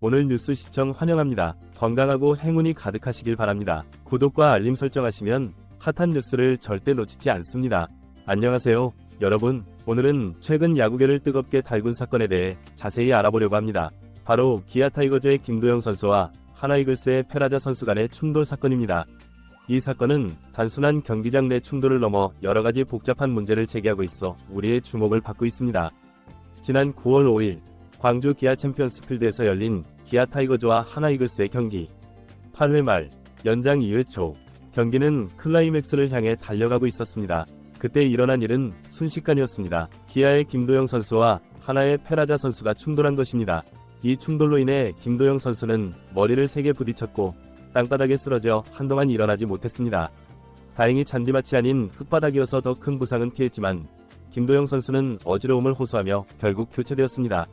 오늘 뉴스 시청 환영합니다. 건강하고 행운이 가득하시길 바랍니다. 구독과 알림 설정하시면 핫한 뉴스를 절대 놓치지 않습니다. 안녕하세요. 여러분, 오늘은 최근 야구계를 뜨겁게 달군 사건에 대해 자세히 알아보려고 합니다. 바로 기아 타이거즈의 김도영 선수와 하나이글스의 페라자 선수 간의 충돌 사건입니다. 이 사건은 단순한 경기장 내 충돌을 넘어 여러 가지 복잡한 문제를 제기하고 있어 우리의 주목을 받고 있습니다. 지난 9월 5일 광주 기아 챔피언스 필드에서 열린 기아 타이거즈와 하나이글스의 경기. 8회 말 연장 2회 초 경기는 클라이맥스를 향해 달려가고 있었습니다. 그때 일어난 일은 순식간이었습니다. 기아의 김도영 선수와 하나의 페라자 선수가 충돌한 것입니다. 이 충돌로 인해 김도영 선수는 머리를 세게 부딪혔고 땅바닥에 쓰러져 한동안 일어나지 못했습니다. 다행히 잔디밭이 아닌 흙바닥이어서 더 큰 부상은 피했지만 김도영 선수는 어지러움을 호소하며 결국 교체되었습니다.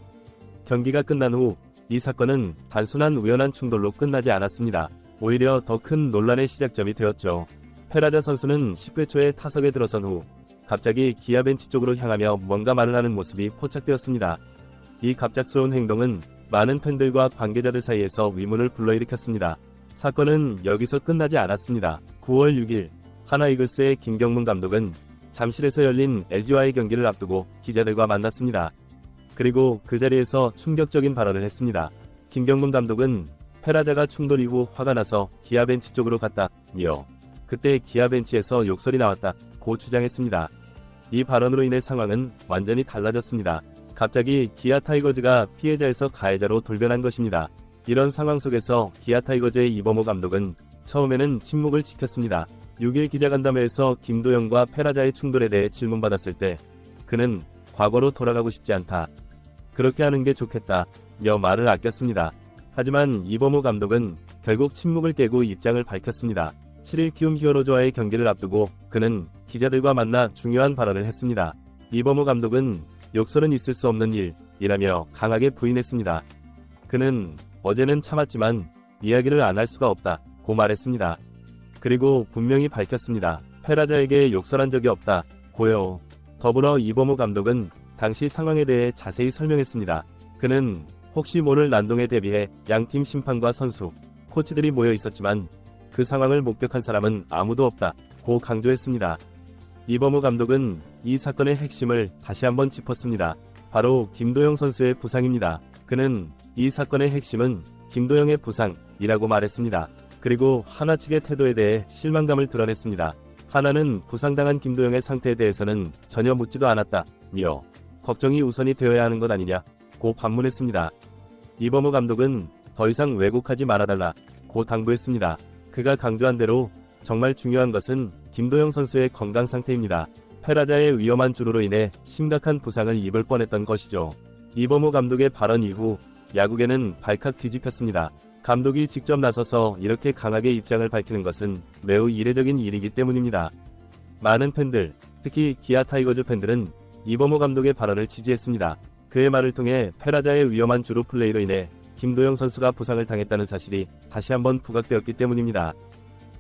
경기가 끝난 후 이 사건은 단순한 우연한 충돌로 끝나지 않았습니다. 오히려 더 큰 논란의 시작점이 되었죠. 페라자 선수는 10회 초에 타석에 들어선 후 갑자기 기아 벤치 쪽으로 향하며 뭔가 말을 하는 모습이 포착되었습니다. 이 갑작스러운 행동은 많은 팬들과 관계자들 사이에서 위문을 불러일으켰습니다. 사건은 여기서 끝나지 않았습니다. 9월 6일 하나 이글스의 김경문 감독은 잠실에서 열린 LG와의 경기를 앞두고 기자들과 만났습니다. 그리고 그 자리에서 충격적인 발언을 했습니다. 김경문 감독은 페라자가 충돌 이후 화가 나서 기아 벤치 쪽으로 갔다며 그때 기아 벤치에서 욕설이 나왔다 고 주장했습니다. 이 발언으로 인해 상황은 완전히 달라졌습니다. 갑자기 기아 타이거즈가 피해자에서 가해자로 돌변한 것입니다. 이런 상황 속에서 기아 타이거즈의 이범호 감독은 처음에는 침묵을 지켰습니다. 6일 기자간담회에서 김도영과 페라자의 충돌에 대해 질문받았을 때 그는 과거로 돌아가고 싶지 않다. 그렇게 하는 게 좋겠다. 며 말을 아꼈습니다. 하지만 이범호 감독은 결국 침묵을 깨고 입장을 밝혔습니다. 7일 키움 히어로즈와의 경기를 앞두고 그는 기자들과 만나 중요한 발언을 했습니다. 이범호 감독은 욕설은 있을 수 없는 일이라며 강하게 부인했습니다. 그는 어제는 참았지만 이야기를 안 할 수가 없다. 고 말했습니다. 그리고 분명히 밝혔습니다. 페라자에게 욕설한 적이 없다. 고요. 더불어 이범호 감독은 당시 상황에 대해 자세히 설명했습니다. 그는 혹시 모를 난동에 대비해 양팀 심판과 선수, 코치들이 모여 있었지만 그 상황을 목격한 사람은 아무도 없다. 고 강조했습니다. 이범우 감독은 이 사건의 핵심을 다시 한번 짚었습니다. 바로 김도영 선수의 부상입니다. 그는 이 사건의 핵심은 김도영의 부상이라고 말했습니다. 그리고 하나 측의 태도에 대해 실망감을 드러냈습니다. 하나는 부상당한 김도영의 상태에 대해서는 전혀 묻지도 않았다 며 걱정이 우선이 되어야 하는 것 아니냐 고 반문했습니다. 이범우 감독은 더 이상 왜곡하지 말아달라 고 당부했습니다. 그가 강조한 대로 정말 중요한 것은 김도영 선수의 건강 상태입니다. 페라자의 위험한 주루로 인해 심각한 부상을 입을 뻔했던 것이죠. 이범호 감독의 발언 이후 야구계는 발칵 뒤집혔습니다. 감독이 직접 나서서 이렇게 강하게 입장을 밝히는 것은 매우 이례적인 일이기 때문입니다. 많은 팬들, 특히 기아 타이거즈 팬들은 이범호 감독의 발언을 지지했습니다. 그의 말을 통해 페라자의 위험한 주루 플레이로 인해 김도영 선수가 부상을 당했다는 사실이 다시 한번 부각되었기 때문입니다.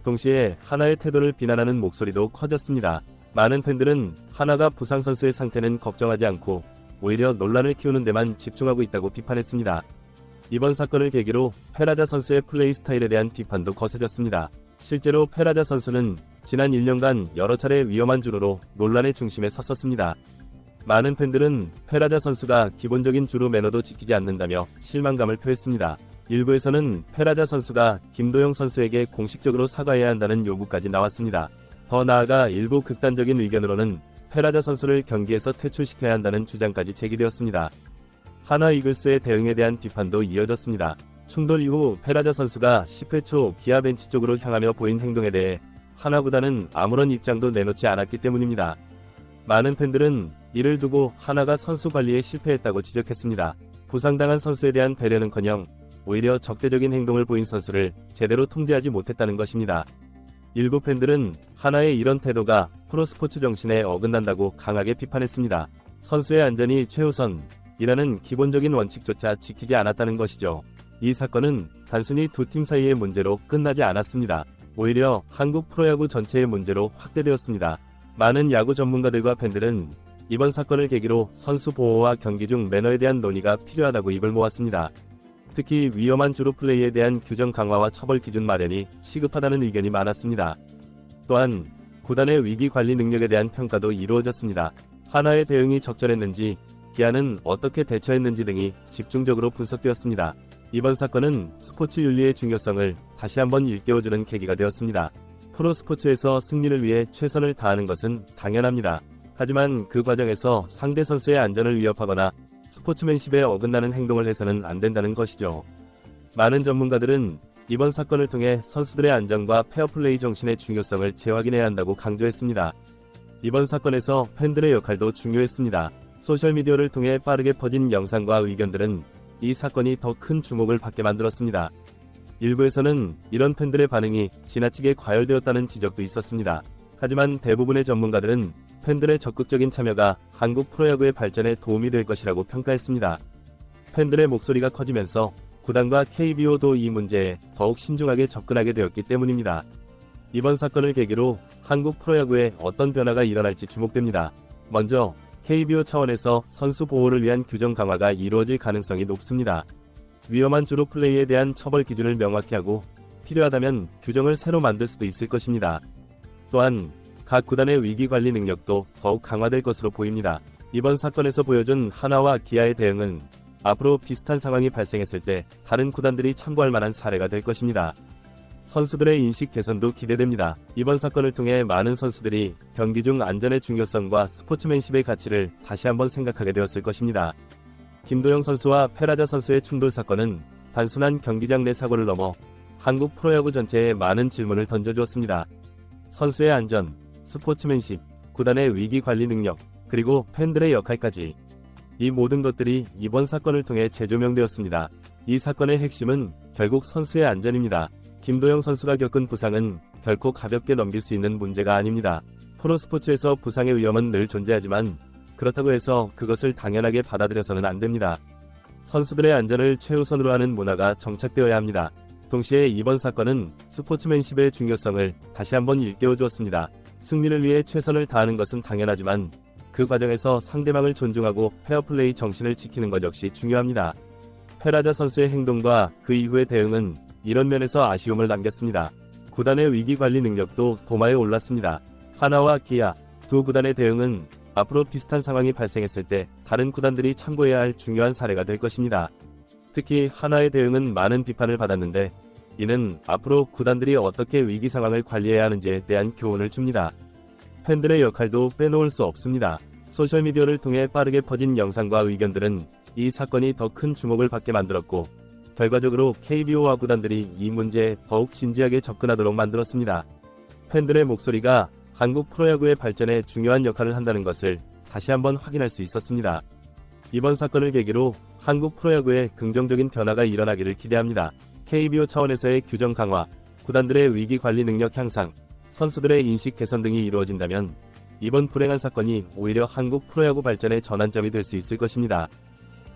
동시에 하나의 태도를 비난하는 목소리도 커졌습니다. 많은 팬들은 하나가 부상 선수의 상태는 걱정하지 않고 오히려 논란을 키우는 데만 집중하고 있다고 비판했습니다. 이번 사건을 계기로 페라자 선수의 플레이 스타일에 대한 비판도 거세졌습니다. 실제로 페라자 선수는 지난 1년간 여러 차례 위험한 주루로 논란의 중심에 섰었습니다. 많은 팬들은 페라자 선수가 기본적인 주루 매너도 지키지 않는다며 실망감을 표했습니다. 일부에서는 페라자 선수가 김도영 선수에게 공식적으로 사과해야 한다는 요구까지 나왔습니다. 더 나아가 일부 극단적인 의견으로는 페라자 선수를 경기에서 퇴출시켜야 한다는 주장까지 제기되었습니다. 하나 이글스의 대응에 대한 비판도 이어졌습니다. 충돌 이후 페라자 선수가 10회 초 기아 벤치 쪽으로 향하며 보인 행동에 대해 하나구단은 아무런 입장도 내놓지 않았기 때문입니다. 많은 팬들은 이를 두고 하나가 선수 관리에 실패했다고 지적했습니다. 부상당한 선수에 대한 배려는커녕 오히려 적대적인 행동을 보인 선수를 제대로 통제하지 못했다는 것입니다. 일부 팬들은 하나의 이런 태도가 프로스포츠 정신에 어긋난다고 강하게 비판했습니다. 선수의 안전이 최우선이라는 기본적인 원칙조차 지키지 않았다는 것이죠. 이 사건은 단순히 두 팀 사이의 문제로 끝나지 않았습니다. 오히려 한국 프로야구 전체의 문제로 확대되었습니다. 많은 야구 전문가들과 팬들은 이번 사건을 계기로 선수 보호와 경기 중 매너에 대한 논의가 필요하다고 입을 모았습니다. 특히 위험한 주루 플레이에 대한 규정 강화와 처벌 기준 마련이 시급하다는 의견이 많았습니다. 또한 구단의 위기 관리 능력에 대한 평가도 이루어졌습니다. 하나의 대응이 적절했는지, 기아는 어떻게 대처했는지 등이 집중적으로 분석되었습니다. 이번 사건은 스포츠 윤리의 중요성을 다시 한번 일깨워주는 계기가 되었습니다. 프로 스포츠에서 승리를 위해 최선을 다하는 것은 당연합니다. 하지만 그 과정에서 상대 선수의 안전을 위협하거나 스포츠맨십에 어긋나는 행동을 해서는 안 된다는 것이죠. 많은 전문가들은 이번 사건을 통해 선수들의 안전과 페어플레이 정신의 중요성을 재확인해야 한다고 강조했습니다. 이번 사건에서 팬들의 역할도 중요했습니다. 소셜미디어를 통해 빠르게 퍼진 영상과 의견들은 이 사건이 더 큰 주목을 받게 만들었습니다. 일부에서는 이런 팬들의 반응이 지나치게 과열되었다는 지적도 있었습니다. 하지만 대부분의 전문가들은 팬들의 적극적인 참여가 한국 프로야구의 발전에 도움이 될 것이라고 평가했습니다. 팬들의 목소리가 커지면서 구단과 KBO도 이 문제에 더욱 신중하게 접근하게 되었기 때문입니다. 이번 사건을 계기로 한국 프로야구에 어떤 변화가 일어날지 주목됩니다. 먼저 KBO 차원에서 선수 보호를 위한 규정 강화가 이루어질 가능성이 높습니다. 위험한 주로 플레이에 대한 처벌 기준을 명확히 하고 필요하다면 규정을 새로 만들 수도 있을 것입니다. 또한 각 구단의 위기 관리 능력도 더욱 강화될 것으로 보입니다. 이번 사건에서 보여준 하나와 기아의 대응은 앞으로 비슷한 상황이 발생했을 때 다른 구단들이 참고할 만한 사례가 될 것입니다. 선수들의 인식 개선도 기대됩니다. 이번 사건을 통해 많은 선수들이 경기 중 안전의 중요성과 스포츠맨십의 가치를 다시 한번 생각하게 되었을 것입니다. 김도영 선수와 페라자 선수의 충돌 사건은 단순한 경기장 내 사고를 넘어 한국 프로야구 전체에 많은 질문을 던져주었습니다. 선수의 안전, 스포츠맨십, 구단의 위기 관리 능력, 그리고 팬들의 역할까지 이 모든 것들이 이번 사건을 통해 재조명되었습니다. 이 사건의 핵심은 결국 선수의 안전입니다. 김도영 선수가 겪은 부상은 결코 가볍게 넘길 수 있는 문제가 아닙니다. 프로스포츠에서 부상의 위험은 늘 존재하지만 그렇다고 해서 그것을 당연하게 받아들여서는 안 됩니다. 선수들의 안전을 최우선으로 하는 문화가 정착되어야 합니다. 동시에 이번 사건은 스포츠맨십의 중요성을 다시 한번 일깨워 주었습니다. 승리를 위해 최선을 다하는 것은 당연하지만 그 과정에서 상대방을 존중하고 페어플레이 정신을 지키는 것 역시 중요합니다. 페라자 선수의 행동과 그 이후의 대응은 이런 면에서 아쉬움을 남겼습니다. 구단의 위기 관리 능력도 도마에 올랐습니다. 하나와 기아 두 구단의 대응은 앞으로 비슷한 상황이 발생했을 때 다른 구단들이 참고해야 할 중요한 사례가 될 것입니다. 특히 하나의 대응은 많은 비판을 받았는데 이는 앞으로 구단들이 어떻게 위기 상황을 관리해야 하는지에 대한 교훈을 줍니다. 팬들의 역할도 빼놓을 수 없습니다. 소셜미디어를 통해 빠르게 퍼진 영상과 의견들은 이 사건이 더 큰 주목을 받게 만들었고 결과적으로 KBO와 구단들이 이 문제에 더욱 진지하게 접근하도록 만들었습니다. 팬들의 목소리가 한국 프로야구의 발전에 중요한 역할을 한다는 것을 다시 한번 확인할 수 있었습니다. 이번 사건을 계기로 한국 프로야구에 긍정적인 변화가 일어나기를 기대합니다. KBO 차원에서의 규정 강화, 구단들의 위기 관리 능력 향상, 선수들의 인식 개선 등이 이루어진다면 이번 불행한 사건이 오히려 한국 프로야구 발전의 전환점이 될 수 있을 것입니다.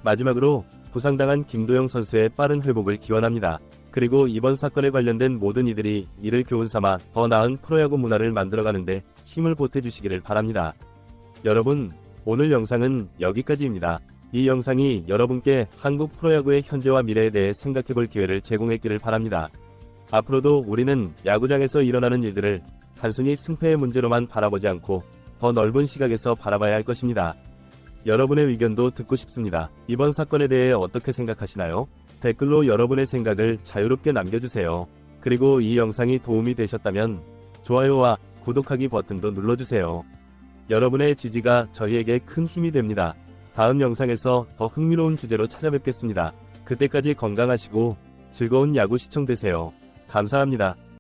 마지막으로 부상당한 김도영 선수의 빠른 회복을 기원합니다. 그리고 이번 사건에 관련된 모든 이들이 이를 교훈 삼아 더 나은 프로야구 문화를 만들어가는데 힘을 보태주시기를 바랍니다. 여러분, 오늘 영상은 여기까지입니다. 이 영상이 여러분께 한국 프로야구의 현재와 미래에 대해 생각해볼 기회를 제공했기를 바랍니다. 앞으로도 우리는 야구장에서 일어나는 일들을 단순히 승패의 문제로만 바라보지 않고 더 넓은 시각에서 바라봐야 할 것입니다. 여러분의 의견도 듣고 싶습니다. 이번 사건에 대해 어떻게 생각하시나요? 댓글로 여러분의 생각을 자유롭게 남겨주세요. 그리고 이 영상이 도움이 되셨다면 좋아요와 구독하기 버튼도 눌러주세요. 여러분의 지지가 저희에게 큰 힘이 됩니다. 다음 영상에서 더 흥미로운 주제로 찾아뵙겠습니다. 그때까지 건강하시고 즐거운 야구 시청 되세요. 감사합니다.